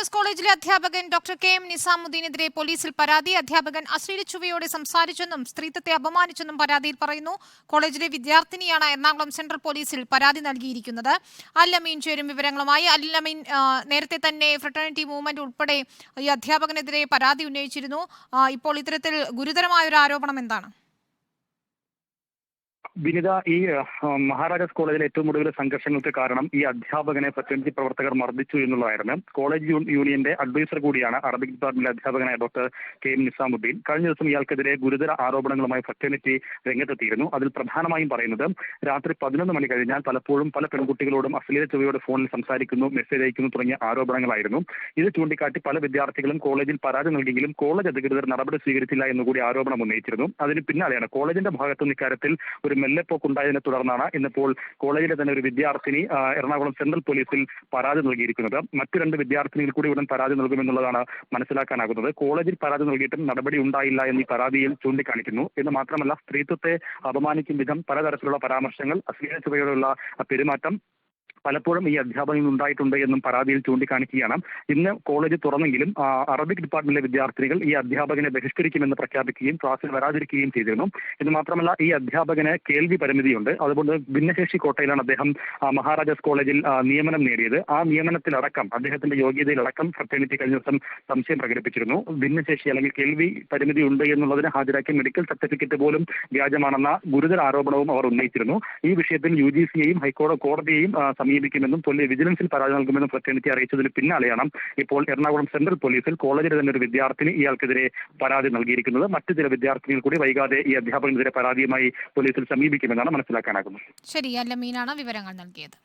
മഹാരാജാസ് കോളേജിലെ അധ്യാപകൻ doctor K M നിസാമുദ്ദീനെതിരെ പോലീസിൽ പരാതി. അധ്യാപകൻ അശ്ലീല ചുവയോടെ സംസാരിച്ചെന്നും സ്ത്രീത്വത്തെ അപമാനിച്ചെന്നും പരാതിയിൽ പറയുന്നു. കോളേജിലെ വിദ്യാർത്ഥിനിയാണ് എറണാകുളം സെൻട്രൽ പോലീസിൽ പരാതി നൽകിയിരിക്കുന്നത്. അല്ലമീൻ ചേരും വിവരങ്ങളുമായി. അല്ലമീൻ നേരത്തെ തന്നെ ഫ്രട്ടേണിറ്റി മൂവ്മെന്റ് ഉൾപ്പെടെ ഈ അധ്യാപകനെതിരെ പരാതി ഉന്നയിച്ചിരുന്നു. ഇപ്പോൾ ഇത്തരത്തിൽ ഗുരുതരമായ ഒരു ആരോപണം എന്താണ്? വിനിത ഈ മഹാരാജാസ് കോളേജിലെ ഏറ്റവും ഒടുവിൽ സംഘർഷങ്ങൾക്ക് കാരണം ഈ അധ്യാപകനെ ഫ്രറ്റേണിറ്റി പ്രവർത്തകർ മർദ്ദിച്ചു എന്നുള്ളതായിരുന്നു. കോളേജ് യൂണിയന്റെ അഡ്വൈസർ കൂടിയാണ് അറബിക് ഡിപ്പാർട്ട്മെന്റിലെ അധ്യാപകനായ ഡോക്ടർ കെ എം നിസാമുദ്ദീൻ. കഴിഞ്ഞ ദിവസം ഇയാൾക്കെതിരെ ഗുരുതര ആരോപണങ്ങളുമായി ഫ്രറ്റേണിറ്റി രംഗത്തെത്തിയിരുന്നു. അതിൽ പ്രധാനമായും പറയുന്നത് രാത്രി പതിനൊന്ന് മണി കഴിഞ്ഞാൽ പലപ്പോഴും പല പെൺകുട്ടികളോടും അശ്ലീല ചുവയോട് ഫോണിൽ സംസാരിക്കുന്നു മെസ്സേജ് അയക്കുന്നു തുടങ്ങിയ ആരോപണങ്ങളായിരുന്നു. ഇത് ചൂണ്ടിക്കാട്ടി പല വിദ്യാർത്ഥികളും കോളേജിൽ പരാതി നൽകിയെങ്കിലും കോളേജ് അധികൃതർ നടപടി സ്വീകരിച്ചില്ല എന്നുകൂടി ആരോപണം ഉന്നയിച്ചിരുന്നു. അതിന് പിന്നാലെയാണ് കോളേജിന്റെ ഭാഗത്തുനിന്ന് ഇക്കാര്യത്തിൽ ഒരു മെല്ലെപ്പോക്കുണ്ടായതിനെ തുടർന്നാണ് ഇന്നിപ്പോൾ കോളേജിലെ തന്നെ ഒരു വിദ്യാർത്ഥിനി എറണാകുളം സെൻട്രൽ പോലീസിൽ പരാതി നൽകിയിരിക്കുന്നത്. മറ്റു രണ്ട് വിദ്യാർത്ഥിനികൾ കൂടി ഉടൻ പരാതി നൽകുമെന്നുള്ളതാണ് മനസ്സിലാക്കാനാകുന്നത്. കോളേജിൽ പരാതി നൽകിയിട്ടും നടപടി ഉണ്ടായില്ല എന്നീ പരാതിയിൽ ചൂണ്ടിക്കാണിക്കുന്നു. എന്ന് മാത്രമല്ല സ്ത്രീത്വത്തെ അപമാനിക്കും വിധം പലതരത്തിലുള്ള പരാമർശങ്ങൾ അശ്ലീല പെരുമാറ്റം പലപ്പോഴും ഈ അധ്യാപകൻ ഉണ്ടായിട്ടുണ്ട് എന്നും പരാതിയിൽ ചൂണ്ടിക്കാണിക്കുകയാണ്. ഇന്ന് കോളേജ് തുറന്നെങ്കിലും അറബിക് ഡിപ്പാർട്ട്മെന്റിലെ വിദ്യാർത്ഥികൾ ഈ അധ്യാപകനെ ബഹിഷ്കരിക്കുമെന്ന് പ്രഖ്യാപിക്കുകയും ക്ലാസ്സിൽ വരാതിരിക്കുകയും ചെയ്തിരുന്നു. ഇത് മാത്രമല്ല ഈ അധ്യാപകന് കേൾവി പരിമിതിയുണ്ട്. അതുകൊണ്ട് ഭിന്നശേഷി കോട്ടയിലാണ് അദ്ദേഹം മഹാരാജാസ് കോളേജിൽ നിയമനം നേടിയത്. ആ നിയമനത്തിലടക്കം അദ്ദേഹത്തിന്റെ യോഗ്യതയിലടക്കം ഫ്രട്ടേണിറ്റി കഴിഞ്ഞ ദിവസം സംശയം പ്രകടിപ്പിച്ചിരുന്നു. ഭിന്നശേഷി അല്ലെങ്കിൽ കേൾവി പരിമിതി ഉണ്ട് എന്നുള്ളതിന് ഹാജരാക്കിയ മെഡിക്കൽ സർട്ടിഫിക്കറ്റ് പോലും വ്യാജമാണെന്ന ഗുരുതര ആരോപണവും അവർ ഉന്നയിച്ചിരുന്നു. ഈ വിഷയത്തിൽ യു ജി സിയെയും ഹൈക്കോടതി കോടതിയെയും ആ, സമീപിക്കുമെന്നും പുള്ളി വിജിലൻസിൽ പരാതി നൽകുമെന്നും ഫ്രറ്റേണിറ്റി അറിയിച്ചതിന് പിന്നാലെയാണ് ഇപ്പോൾ എറണാകുളം സെൻട്രൽ പോലീസിൽ കോളേജിലെ തന്നെ ഒരു വിദ്യാർത്ഥിനി ഇയാൾക്കെതിരെ പരാതി നൽകിയിരിക്കുന്നത്. മറ്റു ചില വിദ്യാർത്ഥിനികൾ കൂടി വൈകാതെ ഈ അധ്യാപകനെതിരെ പരാതിയുമായി പോലീസിൽ സമീപിക്കുമെന്നാണ് മനസ്സിലാക്കാനാകുന്നത്. ശരി അല്ല മീനാണ് വിവരങ്ങൾ നൽകിയത്.